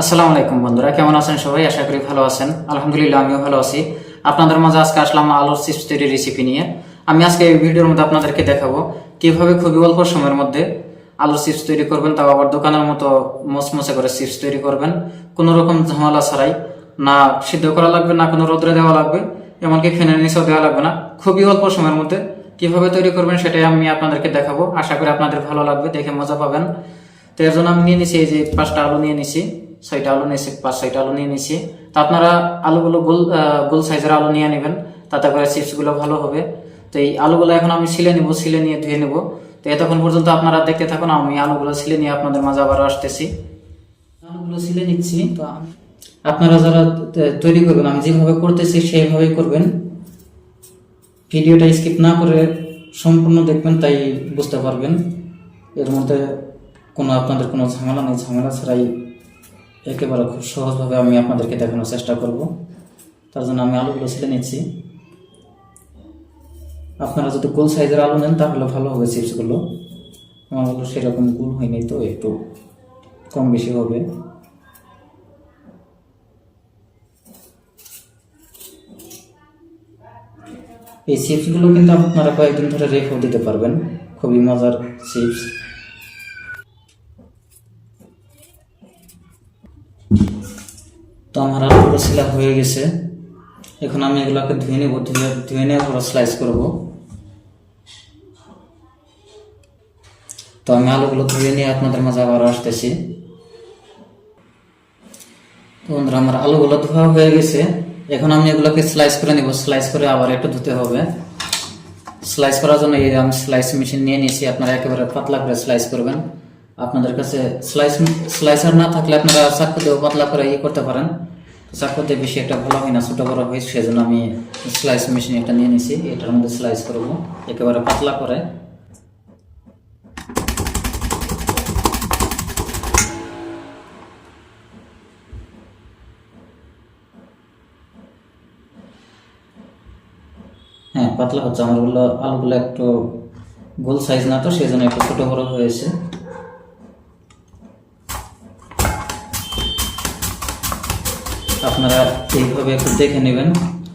আসসালামু আলাইকুম বন্ধুরা, কেমন আছেন সবাই? আশা করি ভালো আছেন। আলহামদুলিল্লাহ, আমিও ভালো আছি। আপনাদের মাঝে আজকে আসলাম আলুর চিপস তৈরি রেসিপি নিয়ে। আমি আজকে এই ভিডিওর মধ্যে আপনাদেরকে দেখাবো কীভাবে খুবই অল্প সময়ের মধ্যে আলুর চিপস তৈরি করবেন, তাও আবার দোকানের মতো মচমচে করে চিপস তৈরি করবেন। কোনো রকম ঝামেলা ছাড়াই না সিদ্ধ করা লাগবে, না কোনো রোদ্রে দেওয়া লাগবে, এমনকি ফ্যানের নিচেও দেওয়া লাগবে না। খুবই অল্প সময়ের মধ্যে কীভাবে তৈরি করবেন সেটাই আমি আপনাদেরকে দেখাবো। আশা করি আপনাদের ভালো লাগবে, দেখে মজা পাবেন। তো এর জন্য আমি নিয়ে নিছি এই যে পাঁচটা আলু নিয়ে নিছি। ছয়টা আলু নিয়েছি পাঁচ ছয়টা আলু নিয়ে নিয়েছি তো আপনারা আলুগুলো গোল গোল সাইজের আলু নিয়ে নেবেন। তাতে করে চিপসগুলো ভালো হবে। তো এই আলুগুলো এখন আমি ছিলে নিব, ছিলে নিয়ে ধুয়ে নেব। তো এতক্ষণ পর্যন্ত আপনারা দেখতে থাকুন, আমি আলুগুলো ছিলে নিয়ে আপনাদের মাঝে আবার আসতেছি। আলুগুলো ছিলে নিচ্ছি। তো আপনারা যারা তৈরি করবেন, আমি যেভাবে করতেছি সেইভাবেই করবেন। ভিডিওটা স্কিপ না করে সম্পূর্ণ দেখবেন, তাই বুঝতে পারবেন। এর মধ্যে কোনো আপনাদের কোনো ঝামেলা নেই। ঝামেলা ছাড়াই একেবারে খুব সহজভাবে আমি আপনাদেরকে দেখানোর চেষ্টা করব। তার জন্য আমি আলুগুলো ছিলে নিচ্ছি। আপনারা যদি গোল সাইজের আলু নেন, তাহলে ভালো হবে চিপসগুলো। আমার হলো সেরকম গোল হয়নি তো, একটু কম বেশি হবে। এই চিপসগুলো কিন্তু আপনারা কয়েকদিন ধরে রেখেও দিতে পারবেন। খুবই মজার চিপস। তো আমার আলুগুলো সিলা হয়ে গেছে। এখন আমি এগুলোকে ধুয়ে নেব, ধুয়ে ধুয়ে নিয়ে পুরো স্লাইস করব। তো আমি আলুগুলো ধুয়ে নিয়ে আপনাদের মাঝে আবার আসতেছি। তো বন্ধুরা, আমার আলুগুলো ধোয়া হয়ে গেছে। এখন আমি এগুলোকে স্লাইস করে নিব। স্লাইস করে আবার একটু ধুতে হবে। স্লাইস করার জন্য এই আমি স্লাইস মেশিন নিয়ে নিয়েছি। আপনারা একেবারে পাতলা করে স্লাইস করবেন। আপনাদের কাছে স্লাইস স্লাইসার না থাকলে আপনারা চাকু দিয়েও পাতলা করে ইয়ে করতে পারেন। চাকু দিয়ে বেশি একটা ভালো হয় না, ছোটো বড় হয়, সেজন্য আমি স্লাইস মেশিন একটা নিয়ে নিয়েছি এটার মধ্যে স্লাইস করব, একেবারে পাতলা করে। হ্যাঁ পাতলা হচ্ছে আমারগুলো আলুগুলো একটু গোল সাইজ না তো সেই জন্য একটু ছোট বড় হয়েছে। আপনারা এইভাবে একটু দেখে নেবেন,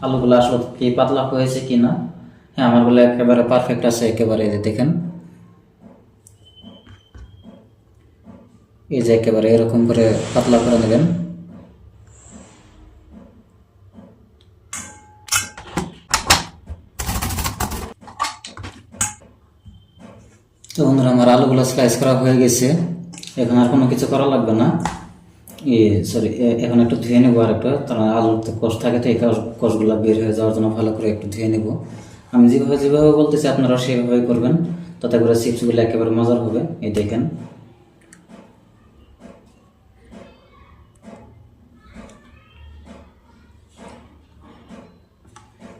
আলুগুলো আসলে কি পাতলা হয়েছে কি না হ্যাঁ আমারগুলো একেবারে পারফেক্ট আছে, একেবারে এই যে দেখেন। এই যে একেবারে এরকম করে পাতলা করে নেবেন। তো বন্ধুরা, আমার আলুগুলো স্লাইস করা হয়ে গেছে। এখন আর কোনো কিছু করা লাগবে না। সরি এখন একটু ধুয়ে নেব আর একটা। কারণ আলুর তো কষ থাকে তো এই কষগুলো বের হয়ে যাওয়ার জন্য ভালো করে একটু ধুয়ে নেব। আমি যেভাবে যেভাবে বলতেছি আপনারা সেভাবে করবেন। তাতে করে চিপসগুলো একেবারে মজার হবে, এই দেখেন।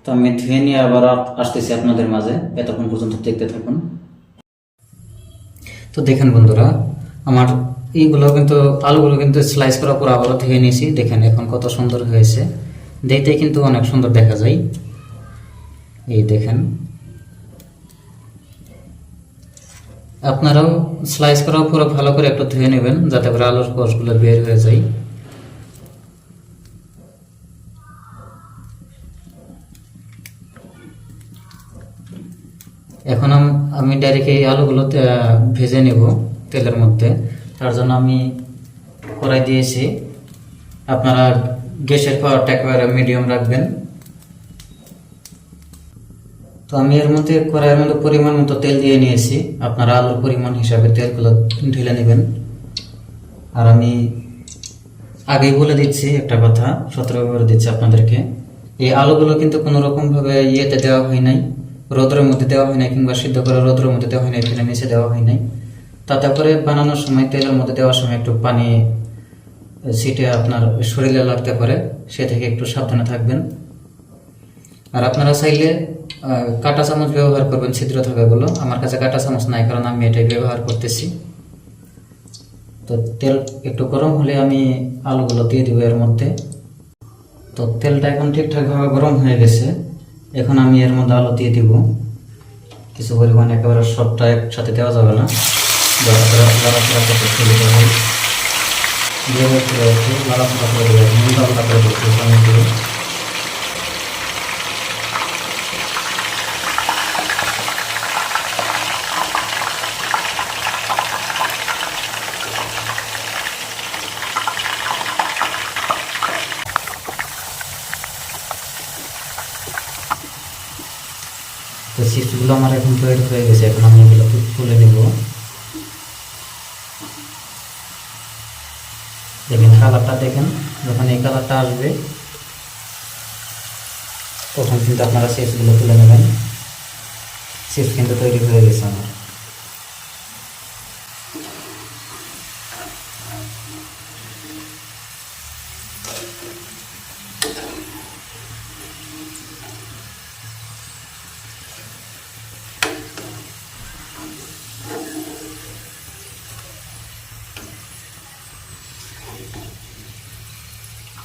তো আমি ধুয়ে নিয়ে আবার আসতেছি আপনাদের মাঝে। এতক্ষণ পর্যন্ত দেখতে থাকুন। তো দেখেন বন্ধুরা, আমার এইগুলো কিন্তু আলুগুলো কিন্তু স্লাইস করা পুরো আবারও ধুয়ে নিয়েছি। দেখেন এখন কত সুন্দর হয়েছে। দেখতে কিন্তু অনেক সুন্দর দেখা যায়। এই দেখেন। আপনারাও স্লাইস করার পুরো ভালো করে একটু ধুয়ে নেবেন, যাতে করে আলুর কোষগুলো বের হয়ে যায়। এখন আম- ডাইরেক্ট এই আলুগুলো ভেজে নেব তেলের মধ্যে। তার জন্য আমি কড়াই দিয়েছি। আপনারা গ্যাসের পাওয়ারটা একেবারে মিডিয়াম রাখবেন। তো আমি এর মধ্যে কড়াইয়ের মধ্যে পরিমাণ মতো তেল দিয়ে নিয়েছি। আপনারা আলুর পরিমাণ হিসাবে তেলগুলো ঢেলে নেবেন। আর আমি আগেই বলে দিচ্ছি একটা কথা, সতর্ক করে দিচ্ছি আপনাদেরকে। এই আলুগুলো কিন্তু কোনো রকমভাবে ইয়েতে দেওয়া হয় নাই, রোদ্রের মধ্যে দেওয়া হয় নাই কিংবা সিদ্ধ করে রোদ্রের মধ্যে দেওয়া হয় নাই, ফেলে নিচে দেওয়া হয় নাই। তাতে করে বানানোর সময়, তেলের মধ্যে দেওয়ার সময় একটু পানি সিটে আপনার শরীরে লাগতে পারে, সে থেকে একটু সাবধানে থাকবেন। আর আপনারা চাইলে কাঁটা চামচ ব্যবহার করবেন ছিদ্র থাকাগুলো। আমার কাছে কাঁটা চামচ নাই, কারণ আমি এটাই ব্যবহার করতেছি। তো তেল একটু গরম হলে আমি আলুগুলো দিয়ে দেবো এর মধ্যে। তো তেলটা এখন ঠিকঠাকভাবে গরম হয়ে গেছে। এখন আমি এর মধ্যে আলু দিয়ে দিব। কিছু পরিমাণ একেবারে সবটা একসাথে দেওয়া যাবে না। যারা যারা যারা যারা করতে সুবিধা হয় দিয়ে হচ্ছে একটু নাড়াচাড়া করে দেবে নুন হালকা করে দিচ্ছি সামনে দিয়ে তো চিপসগুলো আমার এখন তৈরি হয়ে গেছে এখন আমি এগুলো তু- তুলে নেব দেখেন কালারটা দেখেন, যখন এই কালারটা আসবে, তখন কিন্তু আপনারা চিপসগুলো তুলে নেবেন। শেষ কিন্তু তৈরি হয়ে গেছে আমার।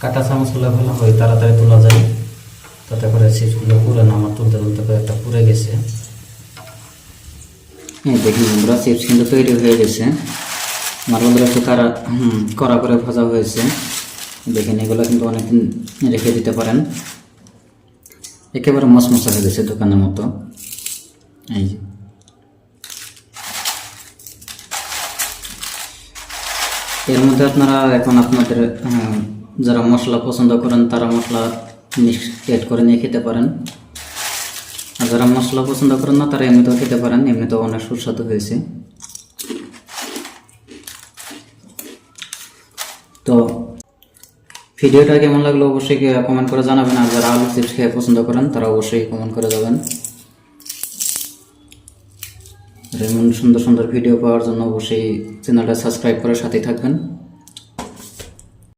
কাটা চামচ ভালো হয়, তাড়াতাড়ি তোলা যায়। তাতে করে চিপসগুলো পুরে না আমার তুলতে তুলতে একটা পুড়ে গেছে। হ্যাঁ দেখি বন্ধুরা, চিপস কিন্তু তৈরি হয়ে গেছে। আমার বন্ধুরা একটু কারা কড়া করে ভাজা হয়েছে। দেখেন, এগুলো কিন্তু অনেকদিন রেখে দিতে পারেন। একেবারে মশমশা হয়ে গেছে দোকানের মতো। এই এর মধ্যে আপনারা এখন আপনাদের যারা মশলা পছন্দ করেন, তারা মশলা এড করে নিয়ে খেতে পারেন। আর যারা মশলা পছন্দ করেন না, তারা এমনিতেও খেতে পারেন, এমনিতেও অনেক সুস্বাদু হয়েছে। তো ভিডিওটা কেমন লাগল অবশ্যই কমেন্ট করে জানাবেন, আর যারা আলু চিপস খেয়ে পছন্দ করেন, তারা অবশ্যই কমেন্ট করে যাবেন। এমন সুন্দর সুন্দর ভিডিও পাওয়ার জন্য অবশ্যই চ্যানেলটা সাবস্ক্রাইব করে সাথেই থাকবেন।